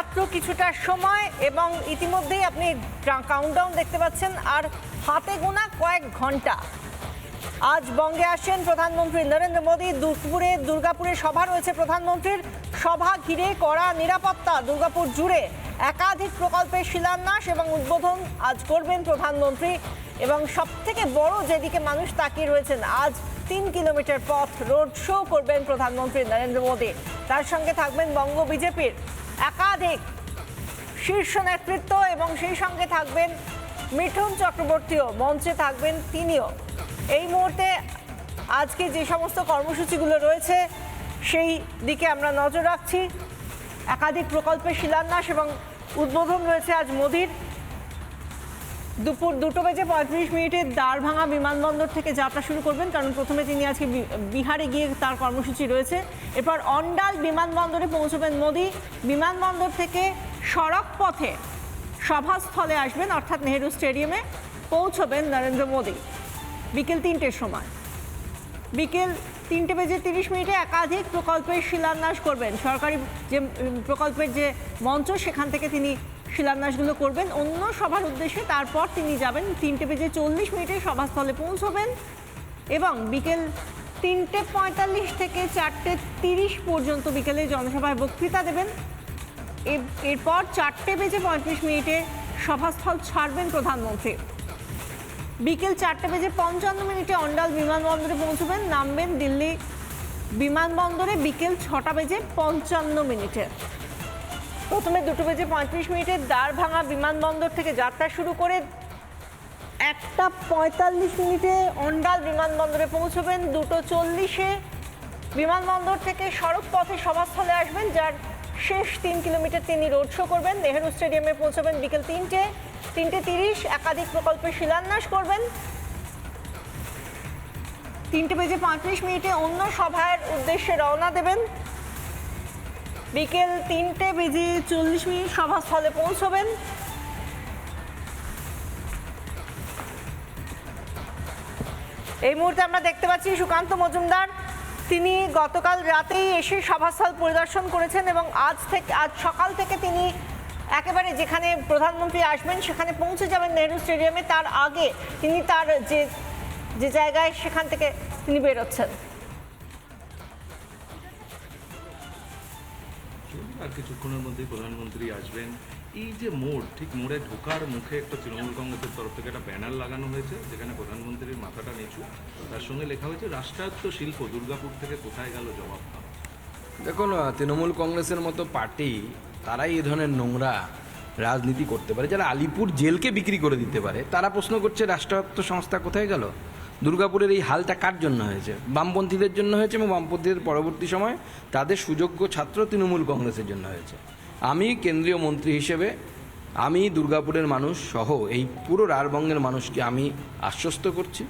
মাত্র কিছুটা সময় এবং ইতিমধ্যেই আপনি কাউন্টডাউন দেখতে পাচ্ছেন, আর হাতে গোনা কয়েক ঘণ্টা। আজ বঙ্গে আসছেন প্রধানমন্ত্রী নরেন্দ্র মোদী দুপুরে দুর্গাপুরে সভা রয়েছে প্রধানমন্ত্রীর। সভা ঘিরে করা নিরাপত্তা, দুর্গাপুর জুড়ে একাধিক প্রকল্পের শিলান্যাস এবং উদ্বোধন আজ করবেন প্রধানমন্ত্রী। এবং সব থেকে বড় যেদিকে মানুষ তাকিয়ে রয়েছেন, আজ তিন কিলোমিটার পথ রোড শো করবেন প্রধানমন্ত্রী নরেন্দ্র মোদী। তার সঙ্গে থাকবেন বঙ্গ বিজেপির একাধিক শীর্ষ নেতৃত্ব এবং সেই সঙ্গে থাকবেন মিঠুন চক্রবর্তীও, মঞ্চে থাকবেন তিনিও। এই মুহূর্তে আজকে যে সমস্ত কর্মসূচিগুলো রয়েছে, সেই দিকে আমরা নজর রাখছি। একাধিক প্রকল্পের শিলান্যাস এবং উদ্বোধন রয়েছে আজ মোদির। দুপুর দুটো বেজে পঁয়ত্রিশ মিনিটে দাঁড়ভাঙা বিমানবন্দর থেকে যাত্রা শুরু করবেন, কারণ প্রথমে তিনি আজকে বিহারে গিয়ে তার কর্মসূচি রয়েছে। এরপর অন্ডাল বিমানবন্দরে পৌঁছবেন মোদি। বিমানবন্দর থেকে সড়ক পথে সভাস্থলে আসবেন, অর্থাৎ নেহেরু স্টেডিয়ামে পৌঁছবেন নরেন্দ্র মোদি। বিকেল তিনটের সময়। বিকেল তিনটে বেজে তিরিশ মিনিটে একাধিক প্রকল্পের শিলান্যাস করবেন। সরকারি যে প্রকল্পের যে মঞ্চ, সেখান থেকে তিনি শিলান্যাসগুলো করবেন অন্য সভার উদ্দেশ্যে। তারপর তিনি যাবেন তিনটে বেজে চল্লিশ মিনিটে সভাস্থলে পৌঁছবেন এবং বিকেল তিনটে পঁয়তাল্লিশ থেকে চারটে তিরিশ পর্যন্ত বিকেলে জনসভায় বক্তৃতা দেবেন। এর- এরপর চারটে বেজে পঁয়ত্রিশ মিনিটে সভাস্থল ছাড়বেন প্রধানমন্ত্রী। বিকেল চারটে বেজে পঞ্চান্ন মিনিটে অন্ডাল বিমানবন্দরে পৌঁছবেন, নামবেন দিল্লি বিমানবন্দরে বিকেল ছটা বেজে পঞ্চান্ন মিনিটে। প্রথমে দুটো বেজে পঁয়ত্রিশ মিনিটে দাঁড়ভাঙা বিমানবন্দর থেকে যাত্রা শুরু করে একটা পঁয়তাল্লিশ মিনিটে অন্ডাল বিমানবন্দরে পৌঁছবেন। দুটো চল্লিশে বিমানবন্দর থেকে সড়ক পথে সভাস্থলে আসবেন, যার শেষ তিন কিলোমিটার তিনি রোড শো করবেন। নেহেরু স্টেডিয়ামে পৌঁছবেন বিকেল তিনটে তিনটে তিরিশ, একাধিক প্রকল্পের শিলান্যাস করবেন। তিনটে বেজে পঁয়ত্রিশ মিনিটে অন্য সভার উদ্দেশ্যে রওনা দেবেন। বিকেল তিনটে বেজে চল্লিশ মিনিট সভাস্থলে পৌঁছবেন। এই মুহূর্তে আমরা দেখতে পাচ্ছি সুকান্ত মজুমদার। তিনি গতকাল রাতেই এসে সভাস্থল পরিদর্শন করেছেন এবং আজ থেকে, আজ সকাল থেকে তিনি একেবারে যেখানে প্রধানমন্ত্রী আসবেন, সেখানে পৌঁছে যাবেন নেহরু স্টেডিয়ামে। তার আগে তিনি তার যে যে জায়গায় সেখান থেকে তিনি বেরোচ্ছেন। আর কিছুক্ষণের মধ্যেই প্রধানমন্ত্রী আসবেন। এই যে মোড়, ঠিক মোড়ে ঢোকার মুখে একটা তৃণমূল কংগ্রেসের তরফ থেকে একটা ব্যানার লাগানো হয়েছে, যেখানে প্রধানমন্ত্রীর মাথাটা নিচু। তার সঙ্গে লেখা হয়েছে, রাষ্ট্রায়ত্ত শিল্প দুর্গাপুর থেকে কোথায় গেল জবাব দেখুন তৃণমূল কংগ্রেসের মতো পার্টি, তারাই এই ধরনের নোংরা রাজনীতি করতে পারে। যারা আলিপুর জেলকে বিক্রি করে দিতে পারে, তারা প্রশ্ন করছে, রাষ্ট্রায়ত্ত সংস্থা কোথায় গেল? দুর্গাপুরের এই হালটা কার জন্য হয়েছে? বামপন্থীদের জন্য হয়েছে এবং বামপন্থীদের পরবর্তী সময় তাদের সুযোগ্য ছাত্র তৃণমূল কংগ্রেসের জন্য হয়েছে। আমি কেন্দ্রীয় মন্ত্রী হিসেবে আমি দুর্গাপুরের মানুষ সহ এই পুরো রাঢ়বঙ্গের মানুষকে আমি আশ্বস্ত করছি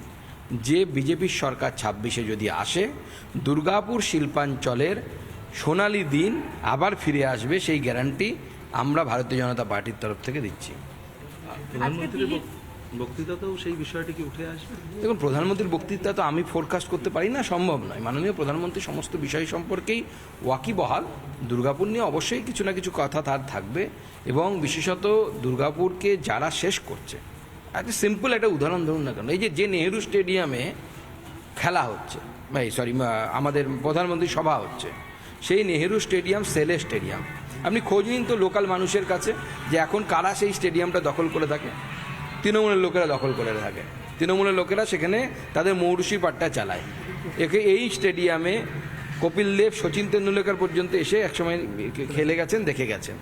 যে বিজেপির সরকার ছাব্বিশে যদি আসে দুর্গাপুর শিল্পাঞ্চলের সোনালি দিন আবার ফিরে আসবে সেই গ্যারান্টি আমরা ভারতীয় জনতা পার্টির তরফ থেকে দিচ্ছি। প্রধানমন্ত্রীর বক্তৃতাতেও সেই বিষয়টি কি উঠে আসবে? দেখুন, প্রধানমন্ত্রীর বক্তৃতা তো আমি ফোরকাস্ট করতে পারি না, সম্ভব নয়। মাননীয় প্রধানমন্ত্রী সমস্ত বিষয় সম্পর্কেই ওয়াকিবহাল। দুর্গাপুর নিয়ে অবশ্যই কিছু না কিছু কথা তার থাকবে এবং বিশেষত দুর্গাপুরকে যারা শেষ করছে একটা সিম্পল একটা উদাহরণ ধরুন না কেন, এই যে যে নেহেরু স্টেডিয়ামে খেলা হচ্ছে ভাই সরি আমাদের প্রধানমন্ত্রী সভা হচ্ছে, সেই নেহেরু স্টেডিয়াম সেলে স্টেডিয়াম আপনি খোঁজ নিন তো লোকাল মানুষের কাছে যে এখন কারা সেই স্টেডিয়ামটা দখল করে থাকে। তৃণমূলের লোকেরা দখল করে থাকে। তৃণমূলের লোকেরা সেখানে তাদের মৌরুষি পাট্টা চালায়। একে এই স্টেডিয়ামে কপিল দেব, সচিন তেন্ডুলকর পর্যন্ত এসে একসময় খেলে গেছেন, দেখে গেছেন।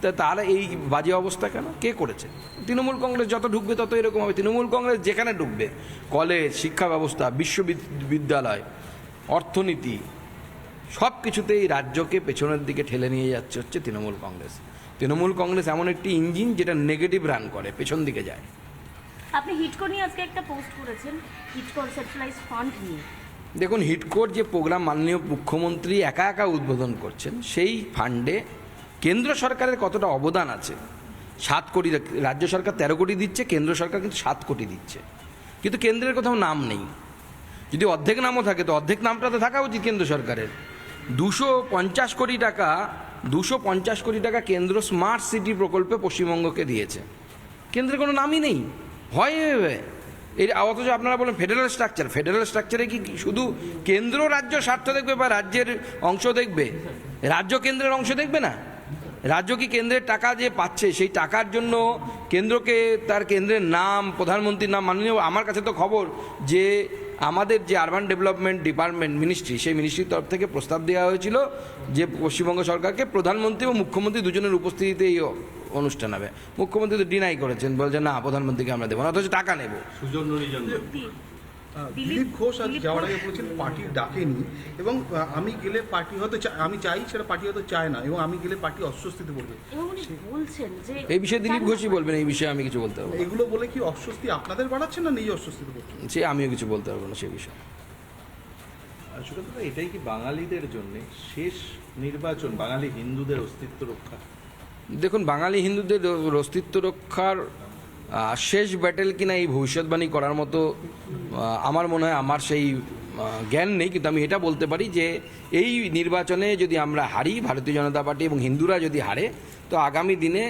তা তারা এই বাজে অবস্থা কেন? কে করেছে? তৃণমূল কংগ্রেস যত ঢুকবে তত এরকম হবে। তৃণমূল কংগ্রেস যেখানে ঢুকবে, কলেজ, শিক্ষা ব্যবস্থা, বিশ্ববিদ্যালয়, অর্থনীতি সব কিছুতেই রাজ্যকে পেছনের দিকে ঠেলে নিয়ে যাচ্ছে হচ্ছে তৃণমূল কংগ্রেস। তৃণমূল কংগ্রেস এমন একটি ইঞ্জিন যেটা নেগেটিভ রান করে পেছন দিকে যায়। আপনি হিটকো নিয়ে আজকে একটা পোস্ট করেছেন হিট কনসেপচুয়ালাইজ ফান্ড নিয়ে। দেখুন হিটকোর যে প্রোগ্রাম মাননীয় মুখ্যমন্ত্রী একা একা উদ্বোধন করছেন সেই ফান্ডে কেন্দ্র সরকারের কতটা অবদান আছে? সাত কোটি রাজ্য সরকার তেরো কোটি দিচ্ছে কেন্দ্র সরকার কিন্তু সাত কোটি দিচ্ছে। কিন্তু কেন্দ্রের কোথাও নাম নেই। যদি অর্ধেক নামও থাকে তো অর্ধেক নামটা তো থাকা উচিত কেন্দ্র সরকারের। দুশো পঞ্চাশ কোটি টাকা দুশো পঞ্চাশ কোটি টাকা কেন্দ্র স্মার্ট সিটি প্রকল্পে পশ্চিমবঙ্গকে দিয়েছে। কেন্দ্রের কোনো নামই নেই। হয় এভাবে এর অথচ আপনারা বলেন ফেডারেল স্ট্রাকচার ফেডারেল স্ট্রাকচারে কি শুধু কেন্দ্র রাজ্য স্বার্থ দেখবে বা রাজ্যের অংশ দেখবে? রাজ্য কেন্দ্রের অংশ দেখবে না? রাজ্য কি কেন্দ্রের টাকা যে পাচ্ছে, সেই টাকার জন্য কেন্দ্রকে তার কেন্দ্রের নাম, প্রধানমন্ত্রীর নাম মাননীয়। আমার কাছে তো খবর যে আমাদের যে আরবান ডেভেলপমেন্ট ডিপার্টমেন্ট মিনিস্ট্রি সেই মিনিস্ট্রির তরফ থেকে প্রস্তাব দেওয়া হয়েছিল যে পশ্চিমবঙ্গ সরকারকে প্রধানমন্ত্রী ও মুখ্যমন্ত্রী দুজনের উপস্থিতিতে এই অনুষ্ঠান হবে। মুখ্যমন্ত্রী তো ডিনাই করেছেন বলছেন না প্রধানমন্ত্রীকে আমরা দেবো না অথচ টাকা নেব। সুজন দিলীপ ঘোষ আজ যাওয়ার আগে বলেছেন পার্টি ডাকেনি এবং আমি গেলে পার্টি হয়তো চা- আমি চাই সেটা পার্টি হয়তো চায় না এবং আমি গেলে পার্টি অস্বস্তিতে পড়বে। বলছেন যে এই বিষয়ে দিলীপ ঘোষই বলবেন এই বিষয়ে আমি কিছু বলতে পারব এগুলো বলে কি অস্বস্তি আপনাদের বাড়াচ্ছেন না নিজে অস্বস্তিতে পড়ছেন সে আমিও কিছু বলতে পারব না সে বিষয়ে। আসলে দাদা এটাই কি বাঙালিদের জন্য শেষ নির্বাচন বাঙালি হিন্দুদের অস্তিত্ব রক্ষা? দেখুন বাঙালি হিন্দুদের অস্তিত্ব রক্ষার শেষ ব্যাটেল কিনা এই ভবিষ্যৎবাণী করার মতো আমার মনে হয় আমার সেই জ্ঞান নেই, কিন্তু আমি এটা বলতে পারি যে এই নির্বাচনে যদি আমরা হারি, ভারতীয় জনতা পার্টি এবং হিন্দুরা যদি হারে, তো আগামী দিনে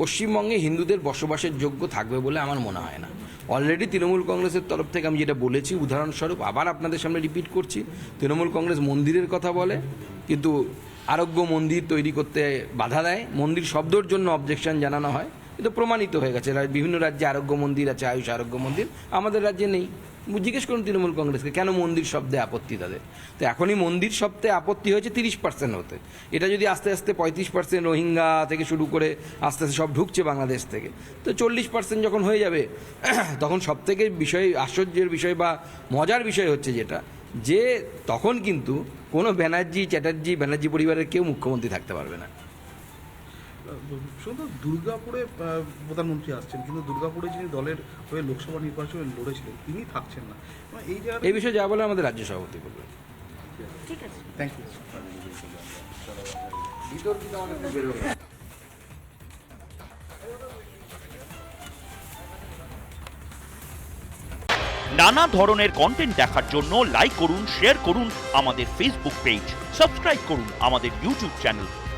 পশ্চিমবঙ্গে হিন্দুদের বসবাসের যোগ্য থাকবে বলে আমার মনে হয় না। অলরেডি তৃণমূল কংগ্রেসের তরফ থেকে আমি যেটা বলেছি, উদাহরণস্বরূপ আবার আপনাদের সামনে রিপিট করছি, তৃণমূল কংগ্রেস মন্দিরের কথা বলে, কিন্তু আরোগ্য মন্দির তৈরি করতে বাধা দেয়। মন্দির শব্দর জন্য অবজেকশন জানানো হয়। কিন্তু প্রমাণিত হয়ে গেছে। বিভিন্ন রাজ্যে আরোগ্য মন্দির আছে, আয়ুষ আরোগ্য মন্দির। আমাদের রাজ্যে নেই। জিজ্ঞেস করুন তৃণমূল কংগ্রেসকে, কেন মন্দির শব্দে আপত্তি তাদের? তো এখনই মন্দির শব্দে আপত্তি হয়েছে তিরিশ পার্সেন্ট হতে। এটা যদি আস্তে আস্তে পঁয়ত্রিশ পার্সেন্ট রোহিঙ্গা থেকে শুরু করে আস্তে আস্তে সব ঢুকছে বাংলাদেশ থেকে। তো চল্লিশ পার্সেন্ট যখন হয়ে যাবে, তখন সব থেকে বিষয়, আশ্চর্যের বিষয় বা মজার বিষয় হচ্ছে যেটা, যে তখন কিন্তু কোনো ব্যানার্জি, চ্যাটার্জি, ব্যানার্জি পরিবারের কেউ মুখ্যমন্ত্রী থাকতে পারবে না। শুধু দুর্গাপুরে প্রধানমন্ত্রী আসছেন কিন্তু দুর্গাপুরে যিনি দলের হয়ে লোকসভা নির্বাচনে লড়েছিলেন তিনি থাকছেন না। মানে এই জায়গায় এই বিষয়ে যা বলে আমাদের রাজ্য সভাপতি বলবেন ঠিক আছে। থ্যাংক ইউ নানা ধরনের কন্টেন্ট দেখার জন্য লাইক করুন শেয়ার করুন আমাদের ফেসবুক পেজ সাবস্ক্রাইব করুন আমাদের ইউটিউব চ্যানেল